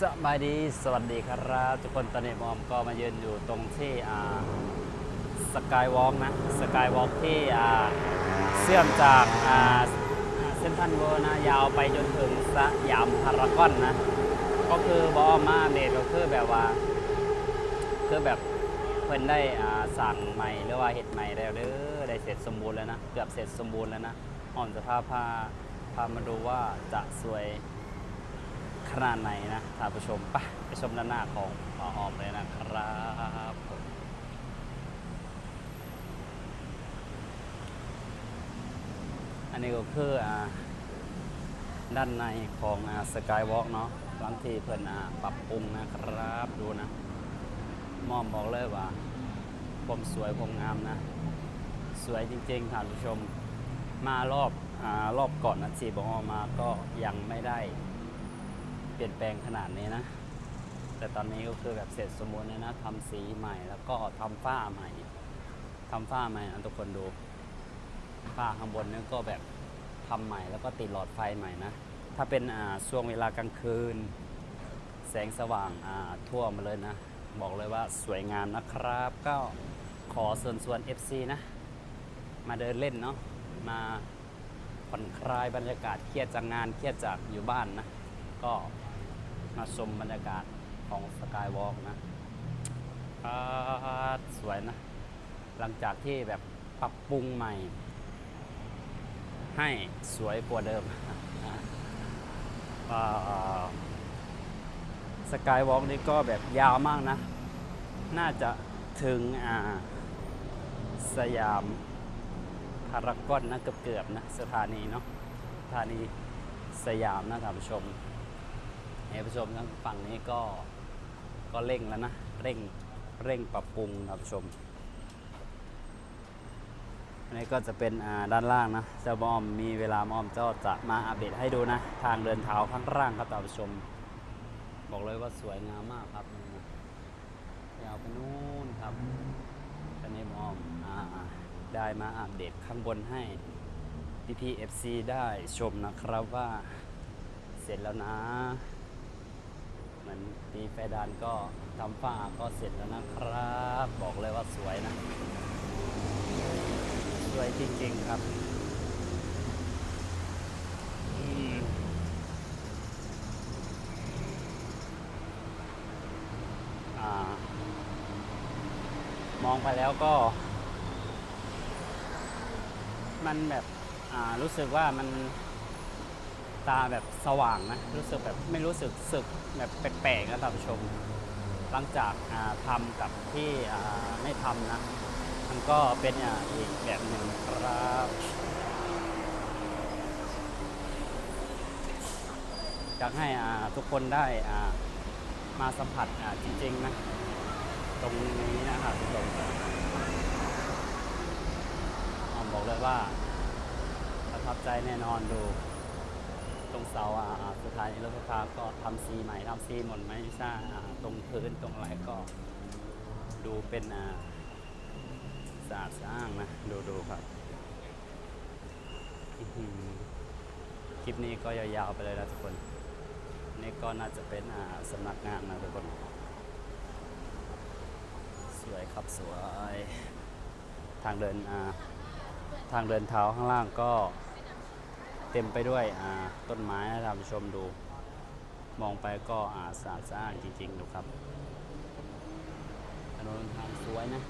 สบายดีสวัสดีครับ ทุกคนตอนนี้มอมก็มายืนอยู่ตรงที่สกายวอล์กนะสกายวอล์กที่เชื่อมจากาเส้นทันเวอร์นะยาวไปจนถึงสยามพารากอนนะ ก็คือบอมาเดทก็คือแบบว่า คือแบบเพิ่นได้สั่งใหม่หรือว่าเห็ดใหม่แล้วเด้อได้เสร็จสมบูรณ์แล้วนะ เกือบเสร็จสมบูรณ์แล้วนะอ่อมจะพาพาพามาดูว่าจะสวย ขนาดไหนนะท่านผู้ชมไปไปชมด้านหน้าของหมอออมเลยนะครับผมอันนี้ก็คืออ่าด้านในของสกายวอล์กเนาะหลังที่เพิ่นอ่าปรับปรุงนะครับดูนะมอมบอกเลยว่าความสวยความงามนะ สวยจริงๆท่านผู้ชมมารอบอารอบก่อนนะที่บอกมาก็ยังไม่ได้ ลี่ยนแปลงขนาดนี้นะ แต่ตอนนี้ก็คือแบบเสร็จสมบูรณ์เลยนะทำสีใหม่แล้วก็ทำฝ้าใหม่ทำฝ้าใหม่นทุกคนดูฝ้าข้างบนนี่ก็แบบทำใหม่แล้วก็ติดหลอดไฟใหม่นะ ถ้าเป็นอ่าช่วงเวลากลางคืน แสงสว่างอ่าทั่วมาเลยนะ บอกเลยว่าสวยงามนะครับ ก็ขอส่วนส่วน FC นะ มาเดินเล่นเนาะมาผ่อนคลายบรรยากาศเครียดจากงานเครียดจากอยู่บ้านนะ ก็ มาชมบรรยากาศของสกายวอล์กนะสวยนะ หลังจากที่แบบปรับปรุงใหม่ ให้สวยกว่าเดิมสกายวอล์กนี่ก็แบบยาวมากนะ น่าจะถึงสยามพารากอนนะเกือบๆนะ สถานีเนาะสถานีสยามนะท่านผู้ชม ท่านผู้ชมทางฝั่งนี้ก็ก็เร่งแล้วนะ เร่งเร่งปรับปรุงท่านผู้ชมอันนี้ก็จะเป็นด้านล่างนะเจ้าบอมมีเวลามอมเจ้าจะมาอัปเดตให้ดูนะ ทางเดินเท้าข้างล่างครับท่านผู้ชม บอกเลยว่าสวยงามมากครับยาวไปนู่นครับตอนนี้มอมอ่าได้มาอัปเดตข้างบนให้ PPFC ได้ชมนะครับว่าเสร็จแล้วนะ เหมือนตีไฟดานก็ทำฝ้าก็เสร็จแล้วนะครับ บอกเลยว่าสวยนะ สวยจริงๆครับมองไปแล้วก็ มันแบบรู้สึกว่ามัน ตาแบบสว่างนะ รู้สึกแบบไม่รู้สึกสึกแบบแปลกๆนะท่านผู้ชม หลังจากอ่าทำกับที่ไม่ทำนะ มันก็เป็นอ่าอีกแบบหนึ่งครับอยากให้ทุกคนได้มาสัมผัสจริงๆนะตรงนี้นะครับทุกคนอ้อมบอกเลยว่าประทับใจแน่นอนดู ตรงเสาอ่าอ่าสถานีรถไฟฟ้าก็ทำซีใหม่ทำซีหมดไหมใช่อ่าตรงพื้นตรงอะไรก็ดูเป็นอ่าสะอาดสะอ้างนะดูดูครับอื้อหือคลิปนี้ก็ยาวๆไปเลยนะทุกคน นี่ก็น่าจะเป็นอ่าสำนักงานนะทุกคน สวยครับสวย ทางเดินอ่าทางเดินเท้าข้างล่างก็ เต็มไปด้วยอ่าต้นไม้นะท่านผู้ชมดู มองไปก็อ่าสะอาดสะอ้านจริงๆดูครับถนนทางสวยนะ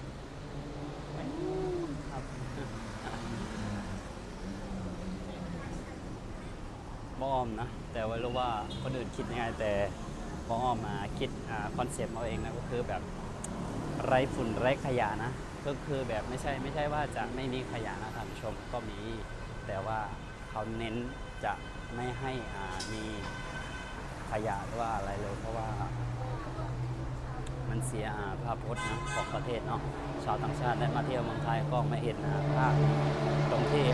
ไปนู่นครับบอ้อมนะ แต่ว่ารู้ว่าคนอื่นคิดยังไงแต่บอ้อมมาคิดคอนเซปต์เอาเองนะก็คือแบบไร้ฝุ่นไร้ขยะนะ ก็คือแบบไม่ใช่ไม่ใช่ว่าจะไม่มีขยะนะท่านผู้ชมก็มีแต่ว่า เขาเน้นจะไม่ให้มีขยะหรือว่าอะไรเลย เพราะว่ามันเสียาภาพพจน์นะของประเทศเนาะชาวต่างชาติได้มาเที่ยวเมืองไทยก็ไม่เห็นภาพตรงที่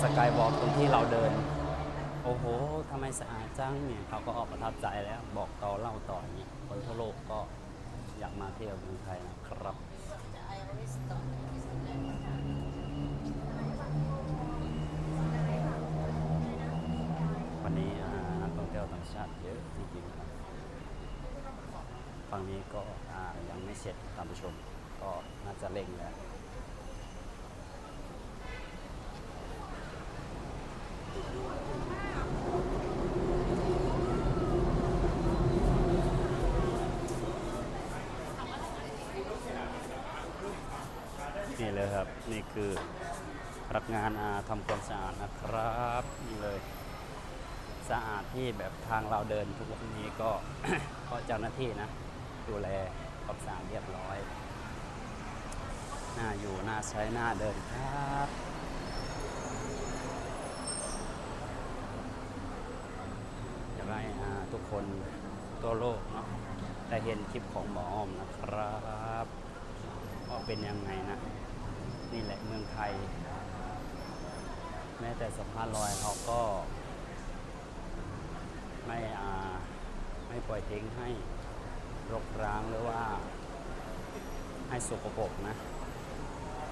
สกายวอล์กตรงที่เราเดิน โอ้โหทำไมสะอาดจังเนี่ยเขาก็ออกประทับใจแล้ว บอกต่อเล่าต่อเงี้ยคนทั่วโลกก็อยากมาเที่ยวเมืองไทยนะครับ วันนี้อ่านักท่องเที่ยวต่างชาติเยอะจริงๆครับ ฝั่งนี้ก็ยังไม่เสร็จท่านผู้ชม ก็น่าจะเร่งแล้วนี่เลยครับ นี่คือพนักงานอาทำความสะอาดนะครับนี่เลยสะอาดที่แบบทางเราเดินทุกวันนี้ก็ก็เจ้าหน้าที่นะ ดูแลความสะอาดเรียบร้อยน่าอยู่น่าใช้น่าเดินครับอยากให้ทุกคนทั่วโลกเนาะได้เห็นคลิปของหมออ้อมนะครับว่าเป็นยังไงนะ นี่แหละเมืองไทย แม้แต่สะพานลอยเขาก็ ไม่อ่าไม่ปล่อยทิ้งให้ รกร้างหรือว่า ให้สกปรกนะ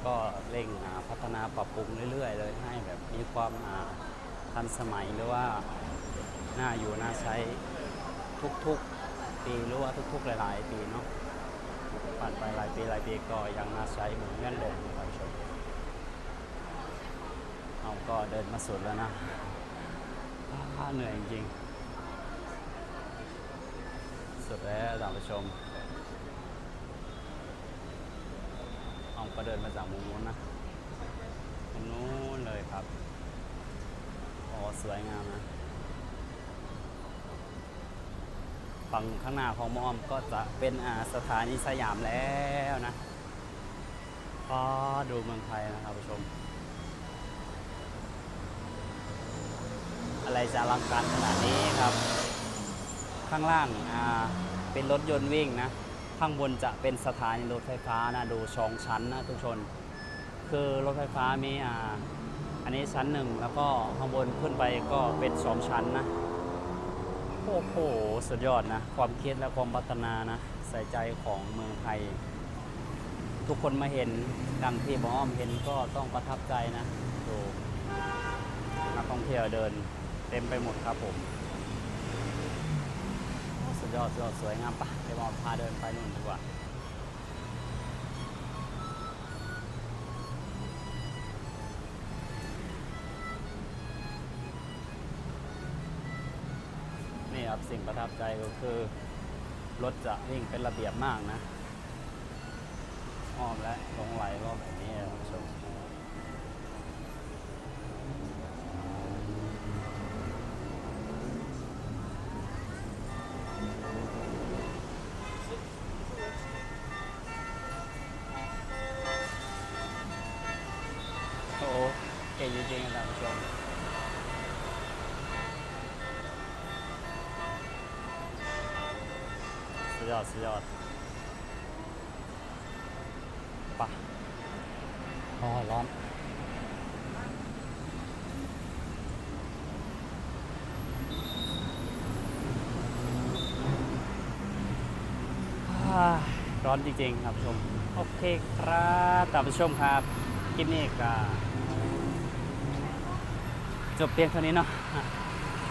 ก็เร่งพัฒนาปรับปรุงเรื่อยๆ เลยให้แบบมีความทันสมัยหรือว่าน่าอยู่น่าใช้ทุกๆ ปีหรือว่าทุกๆ หลาย ๆ ปีเนาะผ่านไปหลายปีหลายปีก็ยังน่าใช้เหมือนกันเลยท่านผู้ชมเอาก็เดินมาสุดแล้วนะอ่าเหนื่อยจริง สุดแล้วท่านผู้ชมเอาก็เดินมาจากมุมนู้นนะมุมนู้นเลยครับอ๋อสวยงามนะฝั่งข้างหน้าของมอมก็จะเป็นอ่าสถานีสยามแล้วนะก็ดูเมืองไทยนะครับผู้ชม อะไรจะอลังการขนาดนี้ครับ ข้างล่างอ่าเป็นรถยนต์วิ่งนะ ข้างบนจะเป็นสถานีรถไฟฟ้านะดูสองชั้นนะทุกชน คือรถไฟฟ้ามีอ่าอันนี้ชั้นหนึ่งแล้วก็ข้างบนขึ้นไปก็เป็นสองชั้นนะโอ้โหสุดยอดนะ ความคิดและความพัฒนานะใส่ใจของเมืองไทย ทุกคนมาเห็นดังที่หมออ้อมเห็นก็ต้องประทับใจนะดูนักท่องเที่ยวเดินเต็มไปหมดครับผม ยอดสุดยอดสวยงามปะเดี๋ยวมอพาเดินไปนู่นดีกว่านี่ครับสิ่งประทับใจก็คือ รถจะวิ่งเป็นระเบียบมากนะอ้อมและลงไหลก็แบบนี้นะท่านผู้ชม เก่งจริงๆนะท่านผู้ชมสุดยอดสุดยอดปะอ๋อร้อนร้อนจริงๆครับผู้ชม โอเคครับท่านผู้ชมครับคลิปนี้ก็ จบเพียงเท่านี้เนาะ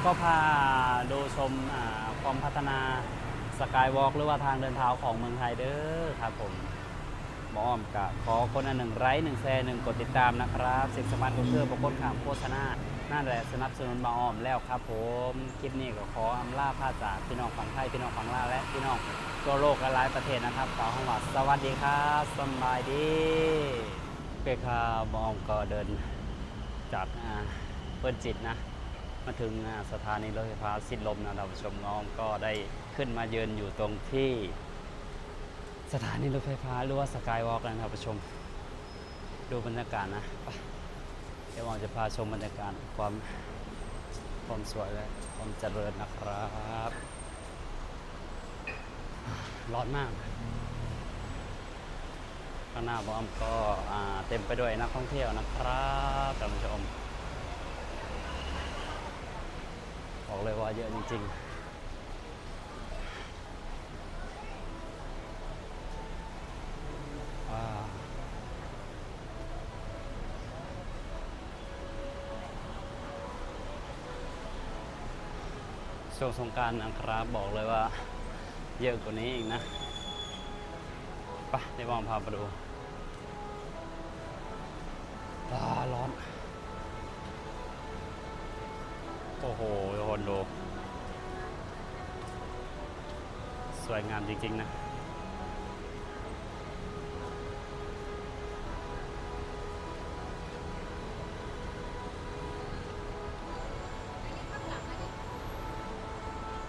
ก็พาดูชมความพัฒนาสกายวอล์กหรือว่าทางเดินเท้าของเมืองไทยเด้อครับผมหมออ้อมกับขอคนละหนึ่งไลค์หนึ่งแชร์หนึ่งกดติดตามนะครับสิ่งสำคัญก็คือประคนข่าวโฆษณาน่าแหละสนับสนุนมาอ้อมแล้วครับผมคลิปนี้ก็ขออำลาพาจากพี่น้องฝั่งไทยพี่น้องฝั่งลาวและพี่น้องทั่วโลกหลายประเทศนะครับกล่าวคำว่าสวัสดีครับสบายดีเปคาหมออ้อมก็เดินจากอ่า เปิดจิตนะมาถึงสถานีรถไฟฟ้าสิทลมนะท่านผู้ชมน้องก็ได้ขึ้นมาเยืนอยู่ตรงที่ สถานีรถไฟฟ้าหรือว่าสกายวอล์กนะครับผู้ชม ดูบรรยากาศนะเดี๋ยวเราจะพาชมบรรยากาศความความสวยและความเจริญนะครับร้อนมากข้างหน้าบอมก็เต็มไปด้วยนักท่องเที่ยวนะครับท่านผู้ชม บอกเลยว่าเยอะจริงๆช่วงสงการนะครับบอกเลยว่าเยอะกว่านี้อีกนะไปเดี๋ยวมองพาไปดูร้อน โอ้โหทุกคนดูสวยงามจริง ๆ นะ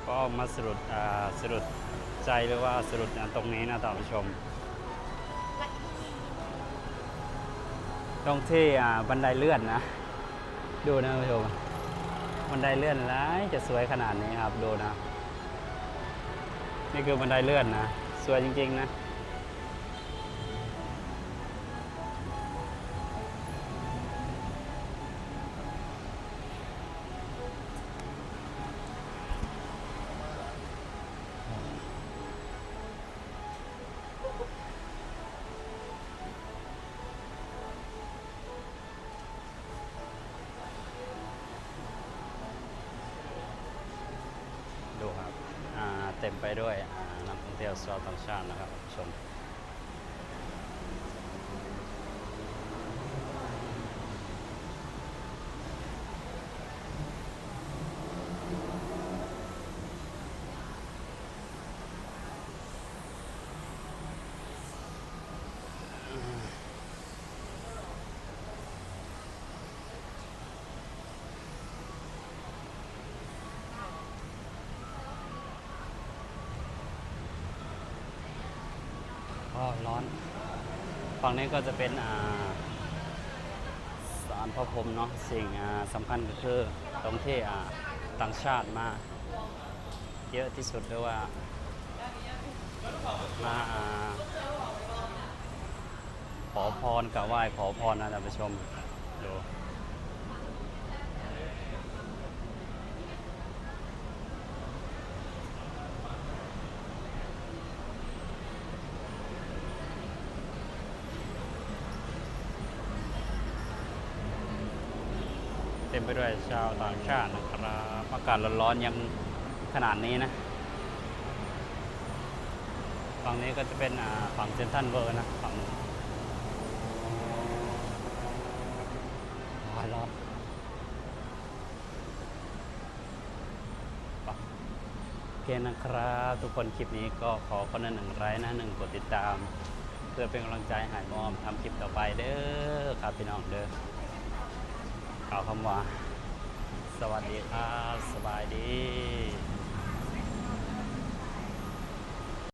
ก็มาสรุปอ่าสรุปใจหรือว่าสรุปตรงนี้นะท่านผู้ชม ตรงที่อ่าบันไดเลื่อนนะ ดูนะท่านผู้ชม บันไดเลื่อนแล้วจะสวยขนาดนี้ครับดูนะ นี่คือบันไดเลื่อนนะ สวยจริง ๆ นะ ไปด้วยนักท่องเที่ยวชาวต่างชาตินะครับชม ก็ ร้อน ฝั่งนี้ก็จะเป็นสารพระพรมเนาะสิ่งสำคัญก็คือตรงที่าต่างชาติมา เยอะที่สุดด้วยว่ามาอาขอพรกับไหว้ขอพรนะท่านผู้ชมดู ไปด้วยชาวต่างชาตินะครับอากาศร้อนๆยังขนาดนี้นะฝั่งนี้ก็จะเป็นฝั่งเซนทรัลเวอร์นะฝั่งร้อนโอเคนะครับทุกคนคลิปนี้ก็ขอคนละหนึ่งไลค์นะหนึ่งกดติดตาม เพื่อเป็นกำลังใจให้มอมทำคลิปต่อไปเด้อครับพี่น้องเด้อาวคำว่า สวัสดีครับ สบายดี